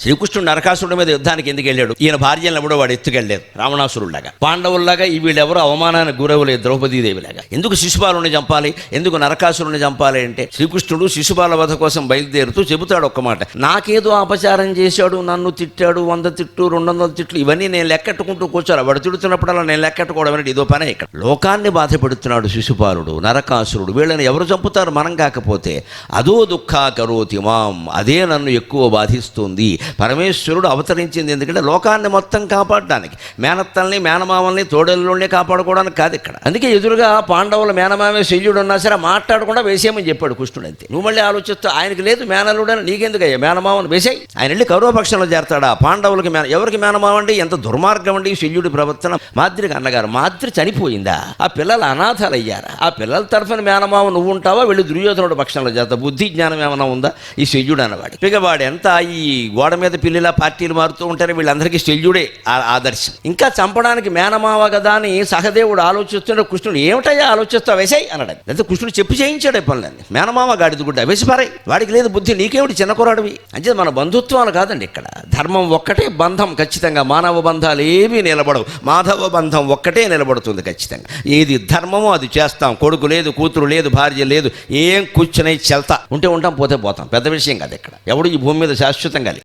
శ్రీకృష్ణుడు నరకాసురుడి మీద యుద్ధానికి ఎందుకు వెళ్ళాడు? ఈయన భార్యలను ఎవడో వాడు ఎత్తుకెళ్ళలేదు. రావణాసురులాగా పాండవుల్లాగా ఈ వీళ్ళెవరు అవమానానికి గురవలేదు ద్రౌపదీదేవిలాగా. ఎందుకు శిశుపాలుని చంపాలి? ఎందుకు నరకాసురుని చంపాలి అంటే శ్రీకృష్ణుడు శిశుపాల వధ కోసం బయలుదేరుతూ చెబుతాడు ఒక్క మాట. నాకేదో అపచారం చేశాడు నన్ను తిట్టాడు వంద తిట్టు రెండు వందల తిట్లు ఇవన్నీ నేను లెక్కెట్టుకుంటూ కూర్చోాలి వాడు తిడుతున్నప్పుడల్లా నేను లెక్కెట్టుకోవడం అనేది ఇదో పనే ఇక్కడ. లోకాన్ని బాధపెడుతున్నాడు శిశుపాలుడు నరకాసురుడు. వీళ్ళని ఎవరు చంపుతారు? మనం కాకపోతే. అదో దుఃఖాకరోతి మాం. అదే నన్ను ఎక్కువ బాధిస్తుంది. పరమేశ్వరుడు అవతరించింది ఎందుకంటే లోకాన్ని మొత్తం కాపాడడానికి. మేనత్తల్ని మేనమామల్ని తోడల్లోనే కాపాడుకోవడానికి కాదు ఇక్కడ. అందుకే ఎదురుగా పాండవుల మేనమామే శల్యుడు ఉన్నా సరే మాట్లాడకుండా వేసేయమని చెప్పాడు కృష్ణుడు అంతే. నువ్వు మళ్ళీ ఆలోచిస్తూ ఆయనకి లేదు మేనలుడని నీకెందుకు అయ్యా మేనమామని వేసేయి. ఆయన వెళ్ళి కౌరవపక్షంలో చేరతాడా? పాండవులకి మేన ఎవరికి మేనమామ అండి? ఎంత దుర్మార్గం అండి శల్యుడి ప్రవర్తన. మాద్రికి అన్నగారు మాద్రి చనిపోయిందా? ఆ పిల్లలు అనాథాలు అయ్యారా ఆ పిల్లల తరఫున మేనమామ నువ్వు ఉంటావా? వెళ్ళి దుర్యోధనుడు పక్షంలో చేస్తా బుద్ధి జ్ఞానం ఏమైనా ఉందా? ఈ శల్యుడు అన్నవాడు. ఇక వాడు ఎంత ఈ గోడ మీద పిల్లిలా పార్టీలు మారుతూ ఉంటారు వీళ్ళందరికీ శల్యుడే ఆ- ఆదర్శం. ఇంకా చంపడానికి మేనమావ కదా అని సహదేవుడు ఆలోచిస్తుంటే కృష్ణుడు ఏమిటయ్యా ఆలోచిస్తావు? వేసాయి అన్నాడు లేదా కృష్ణుడు చెప్పు చేయించాడు ఈ పనులన్నీ. మేనమామ గాడిది గుడ్డ వేసిపారాయి వాడికి లేదు బుద్ధి నీకేమిటి చిన్న కురాడివి అంటే మన బంధుత్వాలు కాదండి ఇక్కడ. ధర్మం ఒక్కటే బంధం ఖచ్చితంగా. మానవ బంధాలు ఏమీ నిలబడవు. మాధవ బంధం ఒక్కటే నిలబడుతుంది ఖచ్చితంగా. ఏది ధర్మమో అది చేస్తాం. కొడుకు లేదు కూతురు లేదు భార్య లేదు ఏం కూర్చునే చెల్తా. ఉంటే ఉంటాం పోతే పోతాం. పెద్ద విషయం కాదు ఇక్కడ. ఎవడు ఈ భూమి మీద శాశ్వతంగా లేదు